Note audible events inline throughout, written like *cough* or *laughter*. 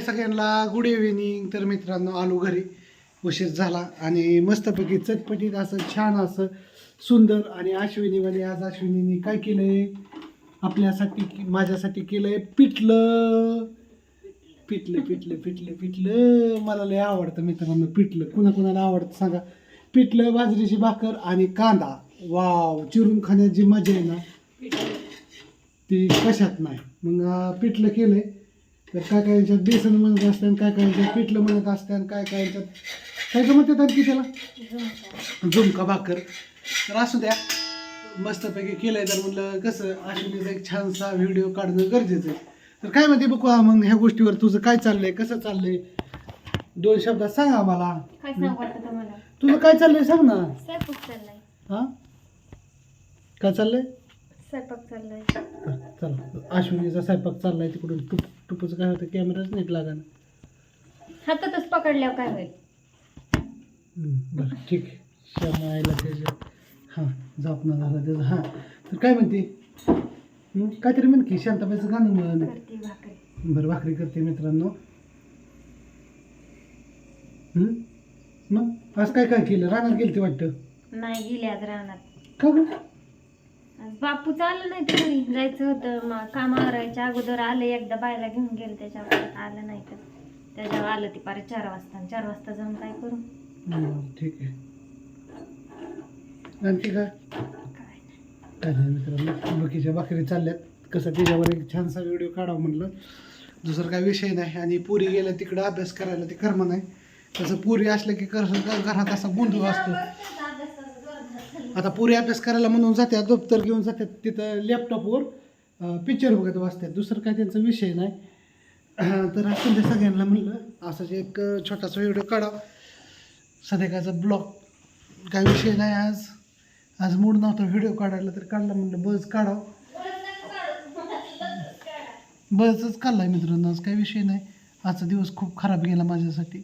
सगळ्यांना good evening तर मित्रांनो आलो घरी. उशीर झाला आणि मस्तपैकी चटपटीत असं छान असं सुंदर आणि अश्विनीवाली आज अश्विनीने काय केलंय? आपल्यासाठी माझ्यासाठी केलंय पिठलं. पिठलं पिठलं पिठलं पिठलं. मला लय आवडतं मित्रांनो पिठलं. कुणा कुणाला आवडतं सांगा. पिठलं बाजरीची भाकर आणि कांदा. वाव चिरून खाण्याची जी मजा आहे ना. ती कशात नाही. मग अं, पिठलं केलंय. तर काय काय यांच्यात बेसन म्हणत असते आणि काय काय यांच्यात पिठलं म्हणत असते आणि काय काय यांच्यात? काय काय म्हणतात आणखी त्याला? झुमका भाकर. तर असू द्या. मस्तपैकी केलंय तर म्हणलं कसं अश्विनीचा एक छानसा व्हिडिओ काढणं गरजेचं आहे. तर काय म्हणते बघू मग ह्या गोष्टीवर तुझं काय चाललंय कसं चाललंय? दोन शब्दात सांग आम्हाला. काय सांग वाटतं तुम्हाला? तुझं काय चाललंय सांग ना. स्वयंपाक चाललाय. हा? काय चाललंय? स्वयंपाक चाललाय. चला अश्विनीचा स्वयंपाक चाललाय तिकडून. टुप टुपूचं काय होतं? कॅमेराच नीट लागा हातातच पकडल्यावर काय होईल? बरं ठीक आहे. श्यामायला त्याच्या हां जापना झाला त्याचा हां तर काय म्हणते? हं, काहीतरी म्हण की शांताबाईचं गाणं म्हण करते भाकरी. बरं भाकरी करते मित्रांनो. हं? मग आज काय काय केलं? रानात गेलते वाटतं? नाही गेले आज रानात. का आज बापू चाललं नाही तर घरी जायचं होतं. मग काम आवरायच्या अगोदर आले. एकदा बायला घेऊन गेले. त्याच्यावर आलं नाही तर. त्याच्यावर आलं ती पारे चार वाजता. आणि चार वाजता जाऊन काय करू? बरं, ठीक आहे. आणखी काय? काय काय नाही मित्रांनो. बाकीच्या भाकरी चालल्यात. कसं त्याच्यावर एक छानसा व्हिडिओ काढावं म्हणलं. दुसरं काय विषय नाही. आणि पुरी गेल्या तिकडं अभ्यास करायला ते कर्म नाही. तसं पुरी असलं की कसं घरात असा गोंधळ असतो. आता पुरी अभ्यास करायला म्हणून जातात दप्तर घेऊन जातात तिथं लॅपटॉपवर पिक्चर बघत वाचतात दुसरं काय त्यांचा विषय नाही. *clears throat* तर असं ते सगळ्यांना म्हणलं असंच एक छोटासा व्हिडिओ काढा. संध्याकाळचा ब्लॉग काय विषय नाही आज. आज मूड नव्हता व्हिडिओ काढायला तर काढला म्हणलं बस काढावं बसच काढलाय मित्रांनो आज काही विषय नाही. आजचा दिवस खूप खराब गेला माझ्यासाठी.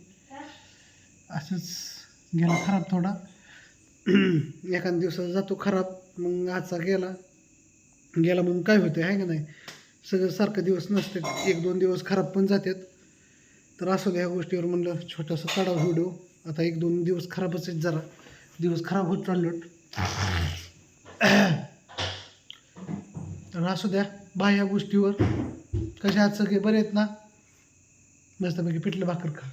असंच गेला खराब थोडा. *clears throat* एखाद्या दिवसाचा जातो खराब मग आजचा गेला. गेला म्हणून काय होतं आहे का नाही? सगळं सारखं दिवस नसते. एक दोन दिवस खराब पण जातात. तर असं ह्या गोष्टीवर म्हणलं छोटासा काढावा व्हिडिओ. आता एक दोन दिवस खराबच आहेत जरा. दिवस खराब होत चाललो *clears throat* तर असू द्या बा ह्या गोष्टीवर. कशा आज सगळे बरे आहेत ना? मस्तपैकी पिठलं भाकर खा.